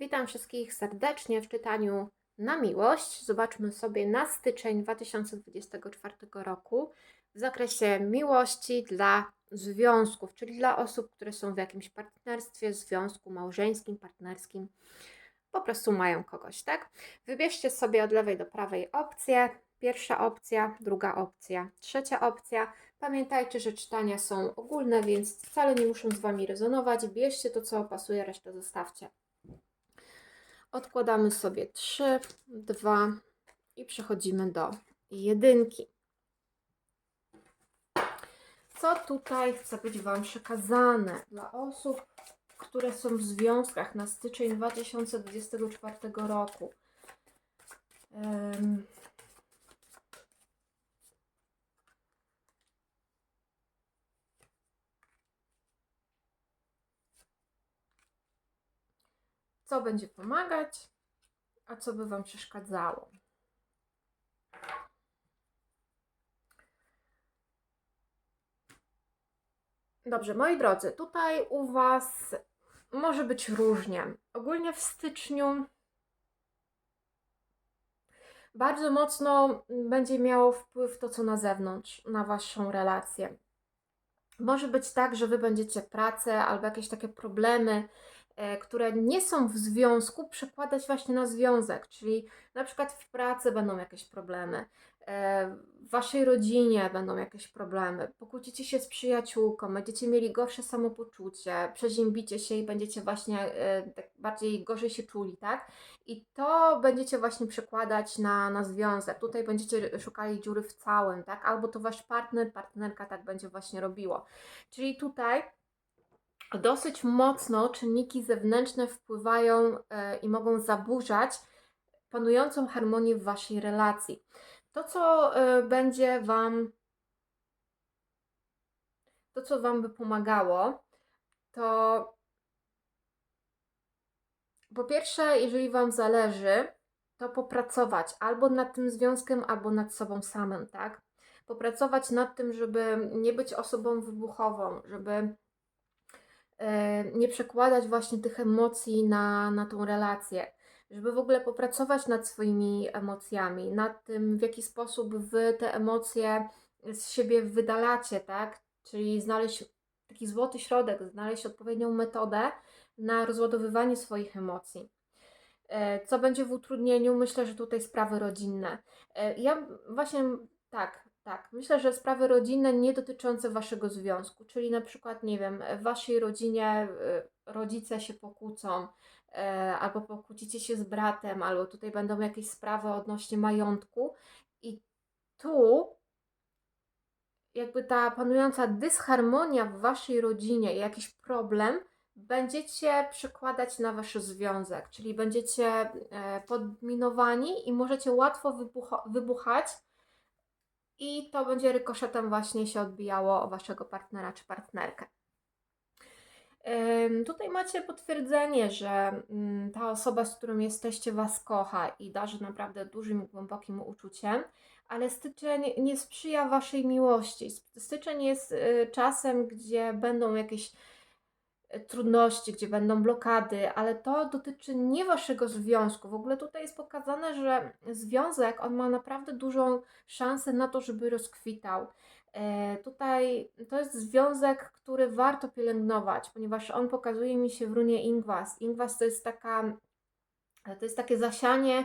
Witam wszystkich serdecznie w czytaniu na miłość. Zobaczmy sobie na styczeń 2024 roku w zakresie miłości dla związków, czyli dla osób, które są w jakimś partnerstwie, związku małżeńskim, partnerskim. Po prostu mają kogoś, tak? Wybierzcie sobie od lewej do prawej opcję. Pierwsza opcja, druga opcja, trzecia opcja. Pamiętajcie, że czytania są ogólne, więc wcale nie muszą z Wami rezonować. Bierzcie to, co pasuje, resztę zostawcie. Odkładamy sobie 3, 2 i przechodzimy do jedynki. Co tutaj chce być Wam przekazane dla osób, które są w związkach na styczeń 2024 roku? Em, co będzie pomagać, a co by Wam przeszkadzało. Dobrze, moi drodzy, tutaj u Was może być różnie. Ogólnie w styczniu bardzo mocno będzie miało wpływ to, co na zewnątrz, na Waszą relację. Może być tak, że Wy będziecie pracę albo jakieś takie problemy które nie są w związku, przekładać właśnie na związek, czyli na przykład w pracy będą jakieś problemy, e, w waszej rodzinie będą jakieś problemy, pokłócicie się z przyjaciółką, będziecie mieli gorsze samopoczucie, przeziębicie się i będziecie właśnie e, tak bardziej gorzej się czuli, tak? I to będziecie właśnie przekładać na, na związek. Tutaj będziecie szukali dziury w całym, tak? Albo to wasz partner, partnerka tak będzie właśnie robiło. Czyli tutaj dosyć mocno czynniki zewnętrzne wpływają e, i mogą zaburzać panującą harmonię w waszej relacji. To, co e, będzie wam, to, co wam by pomagało, to po pierwsze, jeżeli wam zależy, to popracować albo nad tym związkiem, albo nad sobą samym, tak? Popracować nad tym, żeby nie być osobą wybuchową, żeby nie przekładać właśnie tych emocji na, na tą relację, żeby w ogóle popracować nad swoimi emocjami, nad tym, w jaki sposób wy te emocje z siebie wydalacie, tak? Czyli znaleźć taki złoty środek, znaleźć odpowiednią metodę na rozładowywanie swoich emocji. E, co będzie w utrudnieniu? Myślę, że tutaj sprawy rodzinne. E, ja właśnie tak, tak, myślę, że sprawy rodzinne nie dotyczące waszego związku, czyli na przykład, nie wiem, w waszej rodzinie y, rodzice się pokłócą, e, albo pokłócicie się z bratem, albo tutaj będą jakieś sprawy odnośnie majątku, i tu jakby ta panująca dysharmonia w waszej rodzinie, jakiś problem, będziecie przekładać na wasz związek, czyli będziecie e, podminowani i możecie łatwo wybucha wybuchać i to będzie rykoszetem właśnie się odbijało o waszego partnera czy partnerkę. Tutaj macie potwierdzenie, że mm, ta osoba, z którą jesteście, Was kocha i darzy naprawdę dużym głębokim uczuciem, ale styczeń nie sprzyja Waszej miłości. Styczeń jest y, czasem, gdzie będą jakieś trudności, gdzie będą blokady, ale to dotyczy nie waszego związku. W ogóle tutaj jest pokazane, że związek on ma naprawdę dużą szansę na to, żeby rozkwitał. E, tutaj to jest związek, który warto pielęgnować, ponieważ on pokazuje mi się w runie Ingwas. Ingwas to jest taka, to jest takie zasianie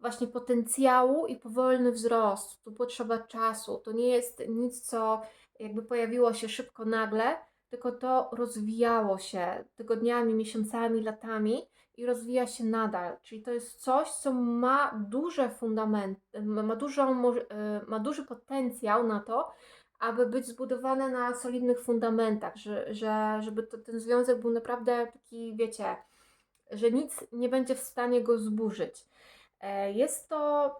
właśnie potencjału i powolny wzrost. Tu potrzeba czasu. To nie jest nic, co jakby pojawiło się szybko nagle, tylko to rozwijało się tygodniami, miesiącami, latami i rozwija się nadal. Czyli to jest coś, co ma duże fundament, ma, dużą, e, ma duży potencjał na to, aby być zbudowane na solidnych fundamentach, że, że, żeby to, ten związek był naprawdę taki, wiecie, że nic nie będzie w stanie go zburzyć. E, jest to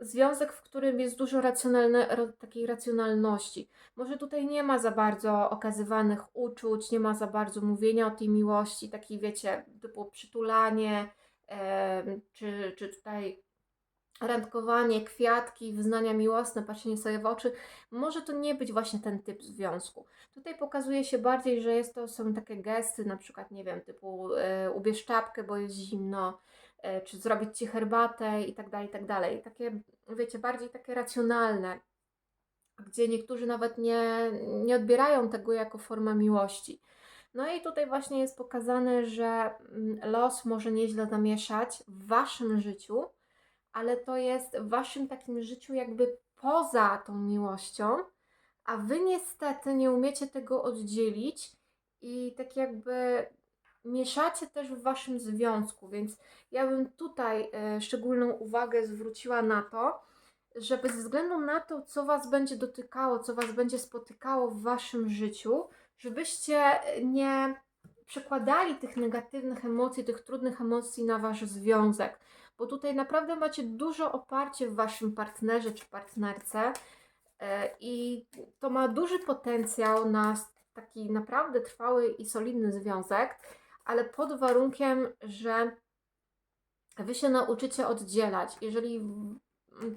związek, w którym jest dużo racjonalne, takiej racjonalności. Może tutaj nie ma za bardzo okazywanych uczuć, nie ma za bardzo mówienia o tej miłości, takiej wiecie, typu przytulanie, czy, czy tutaj randkowanie, kwiatki, wyznania miłosne, patrzenie sobie w oczy, może to nie być właśnie ten typ związku. Tutaj pokazuje się bardziej, że jest to, są takie gesty, na przykład, nie wiem, typu e, ubierz czapkę, bo jest zimno, czy zrobić Ci herbatę i tak dalej, i tak dalej. Takie, wiecie, bardziej takie racjonalne, gdzie niektórzy nawet nie, nie odbierają tego jako formę miłości. No i tutaj właśnie jest pokazane, że mm, los może nieźle zamieszać w Waszym życiu, ale to jest w waszym takim życiu jakby poza tą miłością, a wy niestety nie umiecie tego oddzielić i tak jakby mieszacie też w waszym związku, więc ja bym tutaj e, szczególną uwagę zwróciła na to, że bez względu na to, co was będzie dotykało, co was będzie spotykało w waszym życiu, żebyście nie przekładali tych negatywnych emocji, tych trudnych emocji na wasz związek. Bo tutaj naprawdę macie dużo oparcie w waszym partnerze czy partnerce e, i to ma duży potencjał na taki naprawdę trwały i solidny związek, ale pod warunkiem, że wy się nauczycie oddzielać. Jeżeli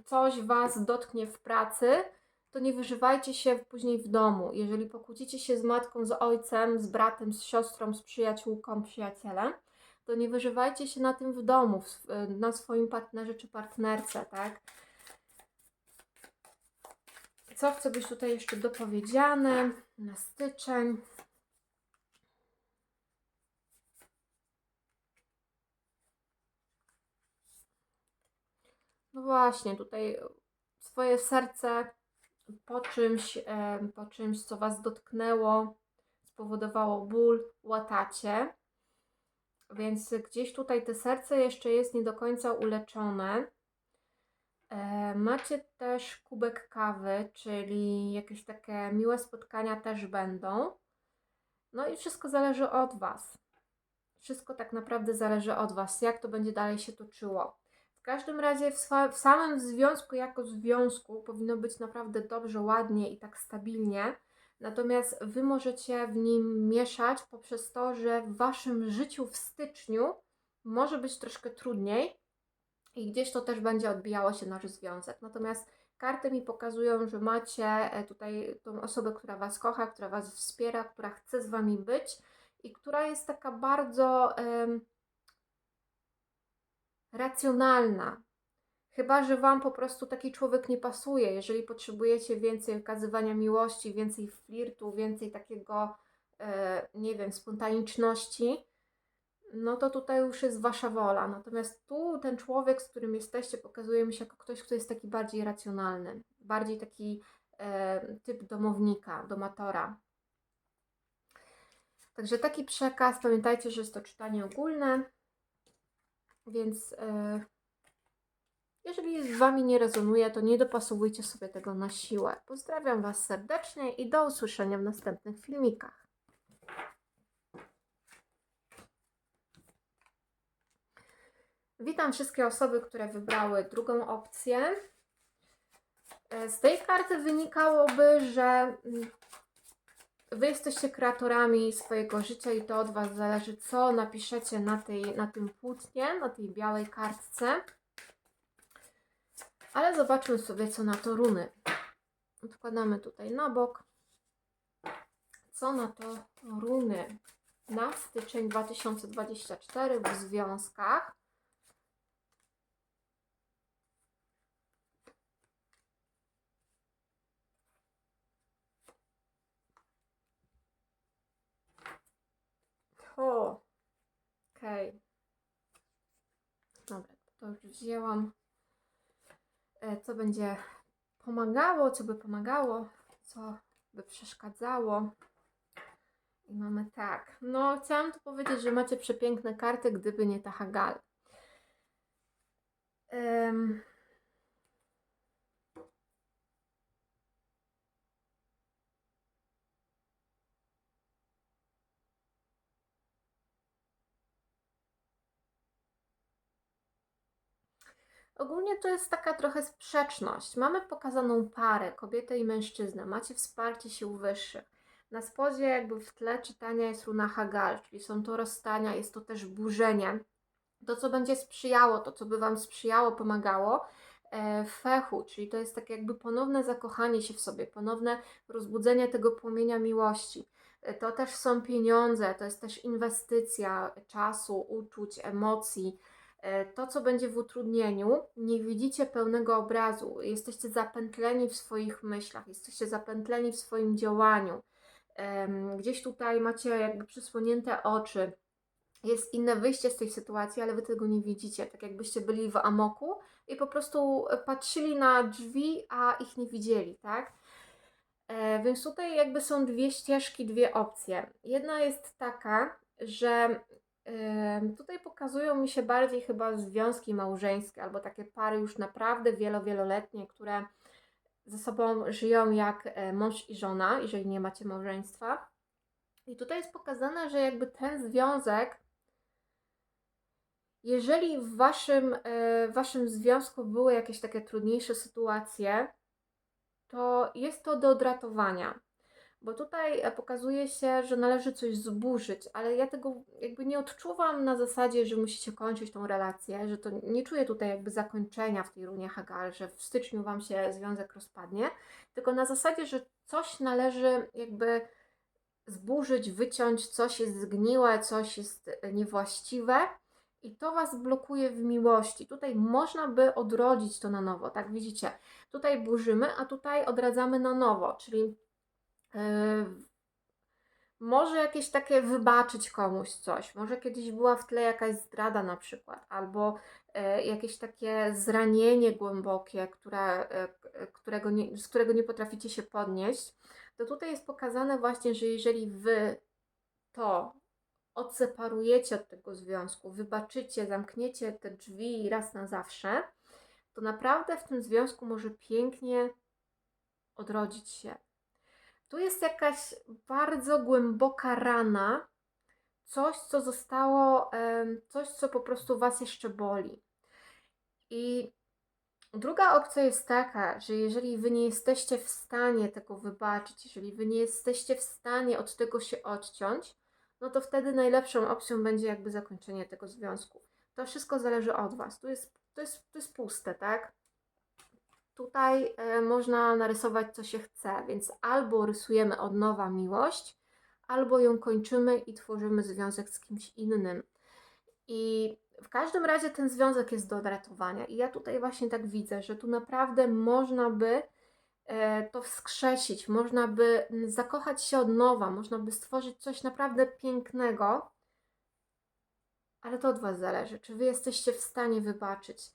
coś was dotknie w pracy, to nie wyżywajcie się później w domu. Jeżeli pokłócicie się z matką, z ojcem, z bratem, z siostrą, z przyjaciółką, przyjacielem, to nie wyżywajcie się na tym w domu, na swoim partnerze czy partnerce, tak? Co chce być tutaj jeszcze dopowiedziane na styczeń? No właśnie, tutaj swoje serce po czymś, po czymś, co Was dotknęło, spowodowało ból, łatacie. Więc gdzieś tutaj te serce jeszcze jest nie do końca uleczone. E, macie też kubek kawy, czyli jakieś takie miłe spotkania też będą. No i wszystko zależy od Was. Wszystko tak naprawdę zależy od Was, jak to będzie dalej się toczyło. W każdym razie w, w samym związku jako związku powinno być naprawdę dobrze, ładnie i tak stabilnie. Natomiast Wy możecie w nim mieszać poprzez to, że w Waszym życiu w styczniu może być troszkę trudniej i gdzieś to też będzie odbijało się nasz związek. Natomiast karty mi pokazują, że macie e, tutaj tą osobę, która Was kocha, która Was wspiera, która chce z Wami być i która jest taka bardzo um, racjonalna, Chyba, że Wam po prostu taki człowiek nie pasuje. Jeżeli potrzebujecie więcej okazywania miłości, więcej flirtu, więcej takiego, e, nie wiem, spontaniczności, no to tutaj już jest Wasza wola. Natomiast tu ten człowiek, z którym jesteście, pokazuje mi się jako ktoś, kto jest taki bardziej racjonalny, bardziej taki e, typ domownika, domatora. Także taki przekaz. Pamiętajcie, że jest to czytanie ogólne, więc. E, jeżeli z Wami nie rezonuje, to nie dopasowujcie sobie tego na siłę. Pozdrawiam Was serdecznie i do usłyszenia w następnych filmikach. Witam wszystkie osoby, które wybrały drugą opcję. E, z tej karty wynikałoby, że Wy jesteście kreatorami swojego życia i to od Was zależy, co napiszecie na, tej, na tym płótnie, na tej białej kartce. Ale zobaczmy sobie, co na to runy. Odkładamy tutaj na bok. Co na to runy na styczeń 2024 w związkach. O, okej. Okay. Dobra, to już wzięłam. E, co będzie pomagało, co by pomagało, co by przeszkadzało. I mamy tak. No, chciałam tu powiedzieć, że macie przepiękne karty, gdyby nie ta Hagal. Um, Ogólnie to jest taka trochę sprzeczność. Mamy pokazaną parę, kobietę i mężczyznę. Macie wsparcie sił wyższych. Na spodzie jakby w tle czytania jest runa Hagal, czyli są to rozstania, jest to też burzenie. To, co będzie sprzyjało, to, co by Wam sprzyjało, pomagało, e, fechu, czyli to jest takie jakby ponowne zakochanie się w sobie, ponowne rozbudzenie tego płomienia miłości. E, To też są pieniądze, to jest też inwestycja czasu, uczuć, emocji. E, To, co będzie w utrudnieniu, nie widzicie pełnego obrazu. Jesteście zapętleni w swoich myślach, jesteście zapętleni w swoim działaniu. Gdzieś tutaj macie jakby przysłonięte oczy. Jest inne wyjście z tej sytuacji, ale wy tego nie widzicie. Tak jakbyście byli w amoku i po prostu patrzyli na drzwi, a ich nie widzieli, tak? E, więc tutaj jakby są dwie ścieżki, dwie opcje. Jedna jest taka, że tutaj pokazują mi się bardziej chyba związki małżeńskie albo takie pary już naprawdę wielo, wieloletnie, które ze sobą żyją jak e, mąż i żona, jeżeli nie macie małżeństwa. I tutaj jest pokazane, że jakby ten związek, jeżeli w waszym, e, w waszym związku były jakieś takie trudniejsze sytuacje, to jest to do odratowania. Bo tutaj e, pokazuje się, że należy coś zburzyć, ale ja tego jakby nie odczuwam na zasadzie, że musicie kończyć tą relację, że to nie czuję tutaj jakby zakończenia w tej runie Hagar, że w styczniu wam się związek rozpadnie, tylko na zasadzie, że coś należy jakby zburzyć, wyciąć, coś jest zgniłe, coś jest e, niewłaściwe i to was blokuje w miłości. Tutaj można by odrodzić to na nowo, tak widzicie? Tutaj burzymy, a tutaj odradzamy na nowo, czyli może jakieś takie wybaczyć komuś coś, może kiedyś była w tle jakaś zdrada na przykład, albo e, jakieś takie zranienie głębokie, które, e, k- którego nie, z którego nie potraficie się podnieść, to tutaj jest pokazane właśnie, że jeżeli wy to odseparujecie od tego związku, wybaczycie, zamkniecie te drzwi raz na zawsze, to naprawdę w tym związku może pięknie odrodzić się. Tu jest jakaś bardzo głęboka rana, coś, co zostało, coś, co po prostu Was jeszcze boli. I druga opcja jest taka, że jeżeli Wy nie jesteście w stanie tego wybaczyć, jeżeli Wy nie jesteście w stanie od tego się odciąć, no to wtedy najlepszą opcją będzie jakby zakończenie tego związku. To wszystko zależy od Was. Tu jest, to jest, to jest puste, tak? Tutaj e, można narysować co się chce, więc albo rysujemy od nowa miłość, albo ją kończymy i tworzymy związek z kimś innym. I w każdym razie ten związek jest do odratowania. I ja tutaj właśnie tak widzę, że tu naprawdę można by e, to wskrzesić, można by zakochać się od nowa, można by stworzyć coś naprawdę pięknego, ale to od Was zależy, czy Wy jesteście w stanie wybaczyć.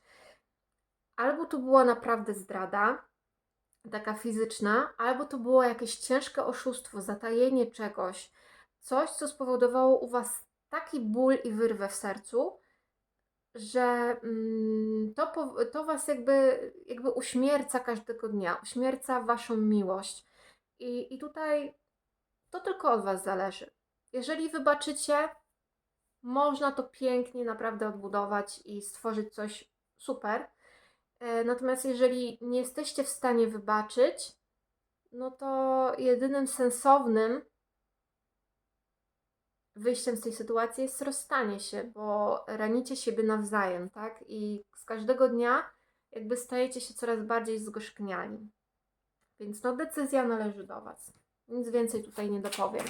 Albo to była naprawdę zdrada, taka fizyczna, albo to było jakieś ciężkie oszustwo, zatajenie czegoś, coś, co spowodowało u Was taki ból i wyrwę w sercu, że mm, to, to Was jakby, jakby uśmierca każdego dnia, uśmierca Waszą miłość. I, I tutaj to tylko od Was zależy. Jeżeli wybaczycie, można to pięknie naprawdę odbudować i stworzyć coś super. E, Natomiast jeżeli nie jesteście w stanie wybaczyć, no to jedynym sensownym wyjściem z tej sytuacji jest rozstanie się, bo ranicie siebie nawzajem, tak? I z każdego dnia jakby stajecie się coraz bardziej zgorzkniani. Więc no decyzja należy do Was. Nic więcej tutaj nie dopowiem.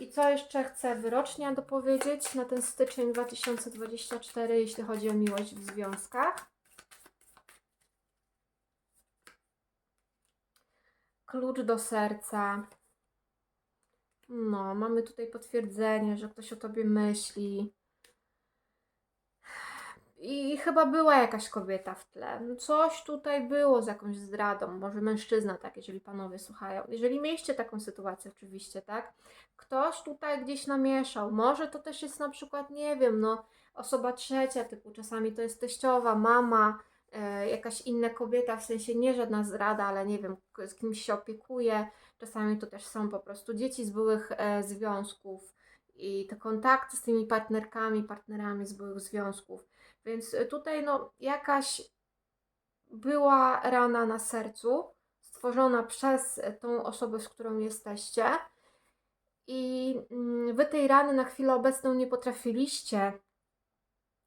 I co jeszcze chcę wyrocznia dopowiedzieć na ten styczeń 2024, jeśli chodzi o miłość w związkach? Klucz do serca. No, mamy tutaj potwierdzenie, że ktoś o tobie myśli. I chyba była jakaś kobieta w tle. No Coś tutaj było z jakąś zdradą, może mężczyzna, tak, jeżeli panowie słuchają. Jeżeli mieliście taką sytuację, oczywiście, tak. Ktoś tutaj gdzieś namieszał. Może to też jest na przykład, nie wiem, no, osoba trzecia, typu czasami to jest teściowa, mama, jakaś inna kobieta, w sensie nie żadna zdrada, ale nie wiem, z kimś się opiekuje. Czasami to też są po prostu dzieci z byłych e, związków i te kontakty z tymi partnerkami, partnerami z byłych związków. Więc y, tutaj no jakaś była rana na sercu stworzona przez tą osobę, z którą jesteście. I mm, wy tej rany na chwilę obecną nie potrafiliście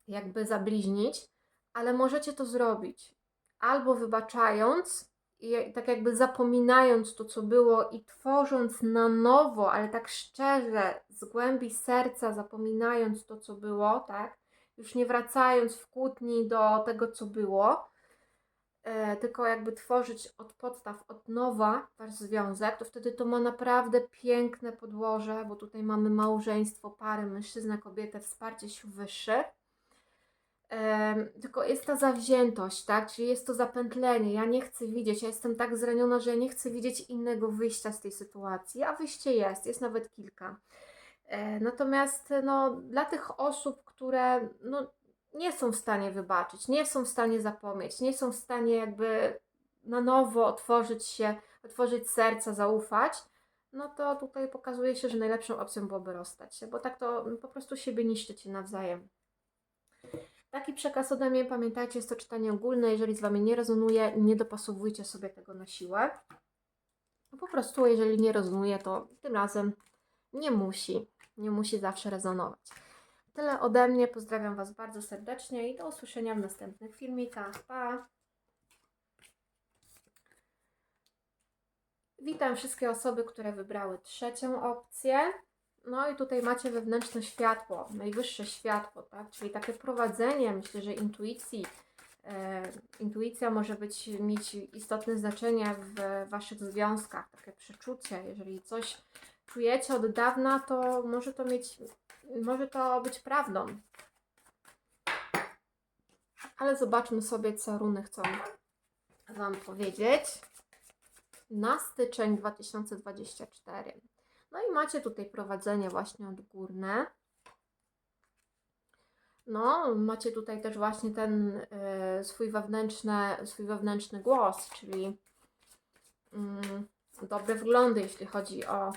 jakby zabliźnić, ale możecie to zrobić. albo wybaczając i tak jakby zapominając to, co było i tworząc na nowo, ale tak szczerze, z głębi serca, zapominając to, co było, tak? Już nie wracając w kłótni do tego, co było, e, tylko jakby tworzyć od podstaw, od nowa wasz związek, to wtedy to ma naprawdę piękne podłoże, bo tutaj mamy małżeństwo, pary, mężczyzna, kobietę, wsparcie sił wyższych. Tylko jest ta zawziętość, tak? Czyli jest to zapętlenie. Ja nie chcę widzieć, ja jestem tak zraniona, że ja nie chcę widzieć innego wyjścia z tej sytuacji, a wyjście jest, jest nawet kilka. E, Natomiast no, dla tych osób, które no, nie są w stanie wybaczyć, nie są w stanie zapomnieć, nie są w stanie jakby na nowo otworzyć się, otworzyć serca, zaufać, no to tutaj pokazuje się, że najlepszą opcją byłoby rozstać się, bo tak to po prostu siebie niszczycie nawzajem. Taki przekaz ode mnie, pamiętajcie, jest to czytanie ogólne, jeżeli z Wami nie rezonuje, nie dopasowujcie sobie tego na siłę. Po prostu, jeżeli nie rezonuje, to tym razem nie musi, nie musi zawsze rezonować. Tyle ode mnie, pozdrawiam Was bardzo serdecznie i do usłyszenia w następnych filmikach. Pa! Witam wszystkie osoby, które wybrały trzecią opcję. No i tutaj macie wewnętrzne światło, najwyższe światło, tak? Czyli takie prowadzenie, myślę, że intuicji. E, intuicja może być, mieć istotne znaczenie w Waszych związkach, takie przeczucie. Jeżeli coś czujecie od dawna, to może to mieć, może to być prawdą. Ale zobaczmy sobie, co runy chcą Wam powiedzieć na styczeń 2024. No i macie tutaj prowadzenie właśnie odgórne. No, macie tutaj też właśnie ten y, swój, wewnętrzny, swój wewnętrzny głos, czyli y, dobre wglądy, jeśli chodzi o,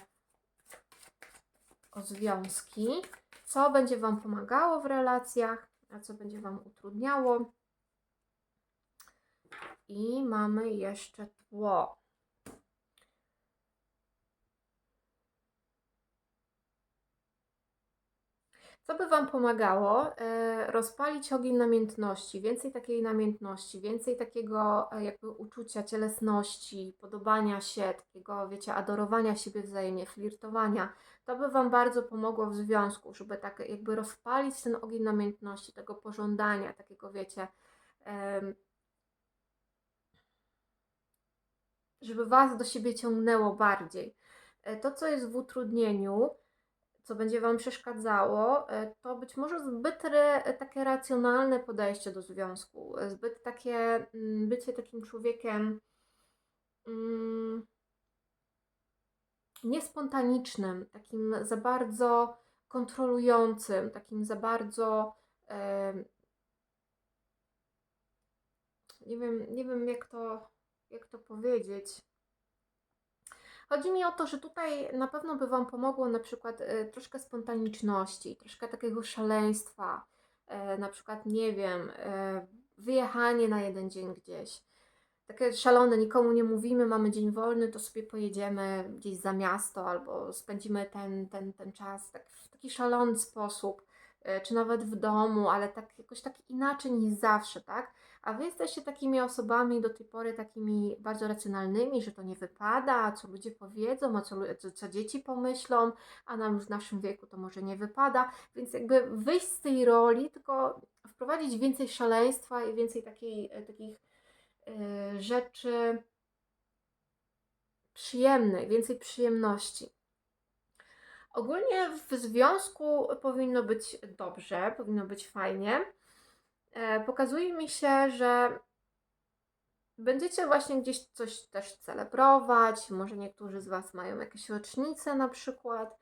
o związki. Co będzie Wam pomagało w relacjach, a co będzie Wam utrudniało. I mamy jeszcze tło. Co by Wam pomagało? E, rozpalić ogień namiętności, więcej takiej namiętności, więcej takiego e, jakby uczucia cielesności, podobania się, takiego, wiecie, adorowania siebie wzajemnie, flirtowania. To by Wam bardzo pomogło w związku, żeby tak jakby rozpalić ten ogień namiętności, tego pożądania, takiego, wiecie, żeby Was do siebie ciągnęło bardziej. E, To, co jest w utrudnieniu, co będzie Wam przeszkadzało, e, to być może zbyt re, takie racjonalne podejście do związku, e, zbyt takie mm, bycie takim człowiekiem mm, niespontanicznym, takim za bardzo kontrolującym, takim za bardzo e, nie wiem, nie wiem jak to, jak to powiedzieć. Chodzi mi o to, że tutaj na pewno by Wam pomogło na przykład e, troszkę spontaniczności, troszkę takiego szaleństwa, e, na przykład, nie wiem, e, wyjechanie na jeden dzień gdzieś. Takie szalone, nikomu nie mówimy, mamy dzień wolny, to sobie pojedziemy gdzieś za miasto albo spędzimy ten, ten, ten czas tak, w taki szalony sposób, czy nawet w domu, ale tak jakoś tak inaczej niż zawsze, tak? A wy jesteście takimi osobami do tej pory takimi bardzo racjonalnymi, że to nie wypada, co ludzie powiedzą, a co, co dzieci pomyślą, a nam już w naszym wieku to może nie wypada, więc jakby wyjść z tej roli, tylko wprowadzić więcej szaleństwa i więcej takiej, e, takich e, rzeczy przyjemnych, więcej przyjemności. Ogólnie w związku powinno być dobrze, powinno być fajnie. E, pokazuje mi się, że będziecie właśnie gdzieś coś też celebrować. Może niektórzy z Was mają jakieś rocznice na przykład.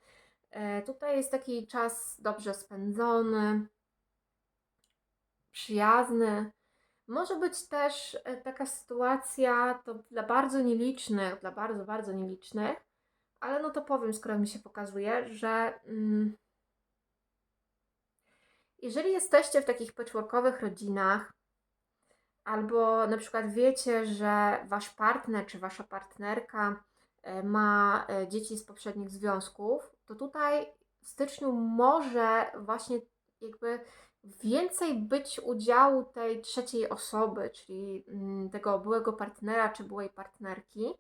E, tutaj jest taki czas dobrze spędzony, przyjazny. Może być też e, taka sytuacja, to dla bardzo nielicznych, dla bardzo, bardzo nielicznych, ale no to powiem, skoro mi się pokazuje, że mm, jeżeli jesteście w takich patchworkowych rodzinach, albo na przykład wiecie, że wasz partner czy wasza partnerka e, ma e, dzieci z poprzednich związków, to tutaj w styczniu może właśnie jakby więcej być udziału tej trzeciej osoby, czyli mm, tego byłego partnera czy byłej partnerki.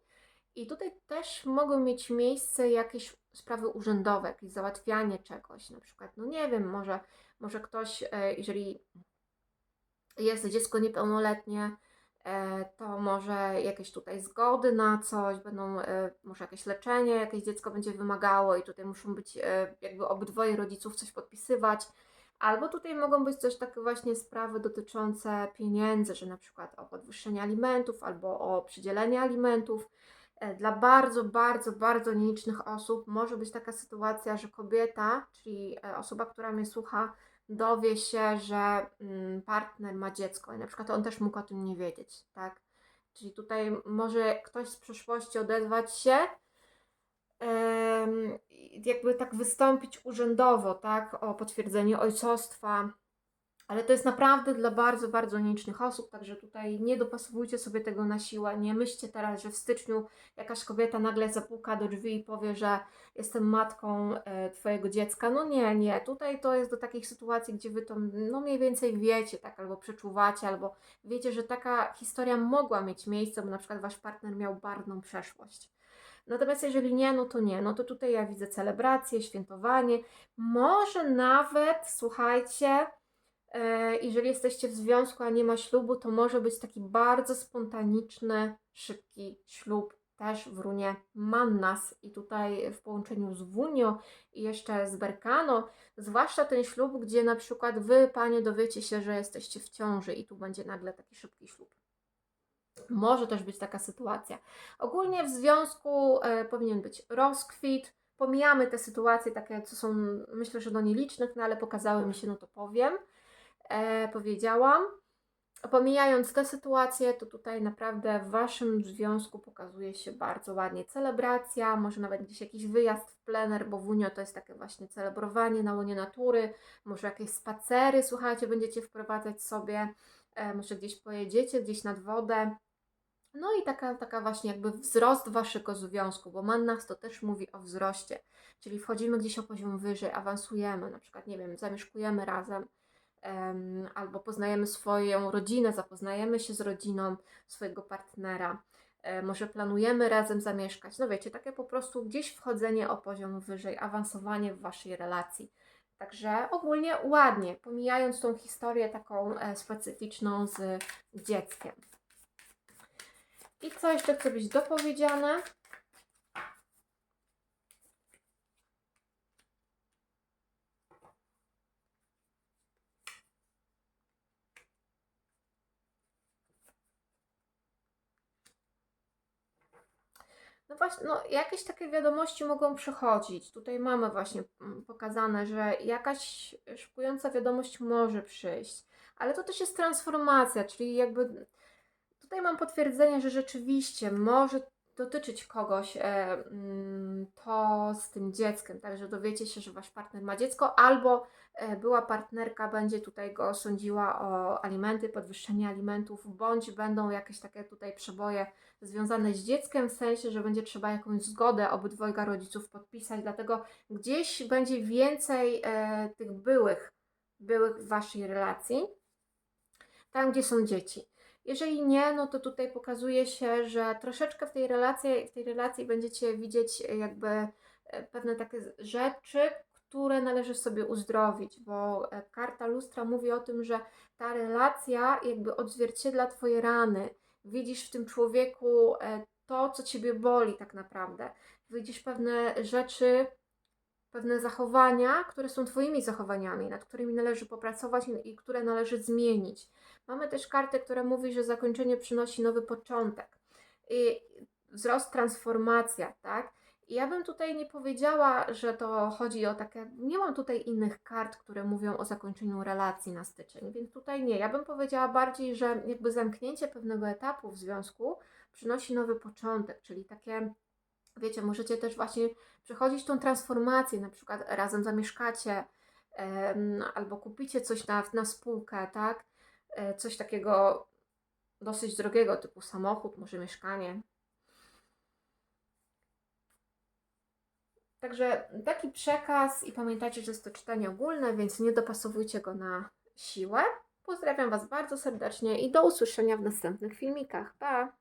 I tutaj też mogą mieć miejsce jakieś sprawy urzędowe, jakieś załatwianie czegoś, na przykład, no nie wiem, może, może ktoś, e, jeżeli jest dziecko niepełnoletnie, e, to może jakieś tutaj zgody na coś, będą e, może jakieś leczenie, jakieś dziecko będzie wymagało i tutaj muszą być jakby obydwoje rodziców coś podpisywać. Albo tutaj mogą być też takie właśnie sprawy dotyczące pieniędzy, że na przykład o podwyższenie alimentów albo o przydzielenie alimentów. Dla bardzo, bardzo, bardzo nielicznych osób może być taka sytuacja, że kobieta, czyli osoba, która mnie słucha, dowie się, że mm, partner ma dziecko i na przykład on też mógł o tym nie wiedzieć, tak? Czyli tutaj może ktoś z przeszłości odezwać się, jakby tak wystąpić urzędowo, tak, o potwierdzenie ojcostwa, ale to jest naprawdę dla bardzo, bardzo nielicznych osób, także tutaj nie dopasowujcie sobie tego na siłę. Nie myślcie teraz, że w styczniu jakaś kobieta nagle zapuka do drzwi i powie, że jestem matką e, Twojego dziecka. No nie, nie. Tutaj to jest do takich sytuacji, gdzie Wy to no mniej więcej wiecie, tak, albo przeczuwacie, albo wiecie, że taka historia mogła mieć miejsce, bo na przykład Wasz partner miał barwną przeszłość. Natomiast jeżeli nie, no to nie. No to tutaj ja widzę celebrację, świętowanie. Może nawet, słuchajcie, jeżeli jesteście w związku, a nie ma ślubu, to może być taki bardzo spontaniczny, szybki ślub też w runie Mannas i tutaj w połączeniu z Wunio i jeszcze z Berkano, zwłaszcza ten ślub, gdzie na przykład wy, panie, dowiecie się, że jesteście w ciąży i tu będzie nagle taki szybki ślub. Może też być taka sytuacja. Ogólnie w związku e, powinien być rozkwit. Pomijamy te sytuacje takie, co są myślę, że do nielicznych, no ale pokazały mi się, no to powiem e, powiedziałam. Pomijając tę sytuację, to tutaj naprawdę w Waszym związku pokazuje się bardzo ładnie celebracja, może nawet gdzieś jakiś wyjazd w plener, bo wunio to jest takie właśnie celebrowanie na łonie natury, może jakieś spacery, słuchajcie, będziecie wprowadzać sobie, e, może gdzieś pojedziecie, gdzieś nad wodę. No i taka, taka właśnie jakby wzrost Waszego związku, bo Mannas to też mówi o wzroście, czyli wchodzimy gdzieś o poziom wyżej, awansujemy, na przykład, nie wiem, zamieszkujemy razem, albo poznajemy swoją rodzinę, zapoznajemy się z rodziną swojego partnera, e, może planujemy razem zamieszkać. No wiecie, takie po prostu gdzieś wchodzenie o poziom wyżej, awansowanie w waszej relacji. Także ogólnie ładnie, pomijając tą historię taką e, specyficzną z dzieckiem. I co jeszcze chce być dopowiedziane? No właśnie, no jakieś takie wiadomości mogą przychodzić. Tutaj mamy właśnie mm, pokazane, że jakaś szykująca wiadomość może przyjść, ale to też jest transformacja, czyli jakby tutaj mam potwierdzenie, że rzeczywiście może dotyczyć kogoś e, mm, to z tym dzieckiem, także dowiecie się, że wasz partner ma dziecko, albo e, była partnerka będzie tutaj go sądziła o alimenty, podwyższenie alimentów, bądź będą jakieś takie tutaj przeboje związane z dzieckiem, w sensie, że będzie trzeba jakąś zgodę obydwojga rodziców podpisać, dlatego gdzieś będzie więcej e, tych byłych, byłych w waszej relacji, tam gdzie są dzieci. Jeżeli nie, no to tutaj pokazuje się, że troszeczkę w tej relacji, w tej relacji będziecie widzieć jakby e, pewne takie rzeczy, które należy sobie uzdrowić, bo e, karta lustra mówi o tym, że ta relacja jakby odzwierciedla Twoje rany. Widzisz w tym człowieku e, to, co Ciebie boli tak naprawdę. Widzisz pewne rzeczy, pewne zachowania, które są Twoimi zachowaniami, nad którymi należy popracować i które należy zmienić. Mamy też kartę, która mówi, że zakończenie przynosi nowy początek. I wzrost, transformacja, tak? I ja bym tutaj nie powiedziała, że to chodzi o takie. Nie mam tutaj innych kart, które mówią o zakończeniu relacji na styczeń, więc tutaj nie. Ja bym powiedziała bardziej, że jakby zamknięcie pewnego etapu w związku przynosi nowy początek, czyli takie wiecie, możecie też właśnie przechodzić tą transformację, na przykład razem zamieszkacie albo kupicie coś na, na spółkę, tak? E, coś takiego dosyć drogiego, typu samochód, może mieszkanie. Także taki przekaz i pamiętajcie, że jest to czytanie ogólne, więc nie dopasowujcie go na siłę. Pozdrawiam Was bardzo serdecznie i do usłyszenia w następnych filmikach. Pa!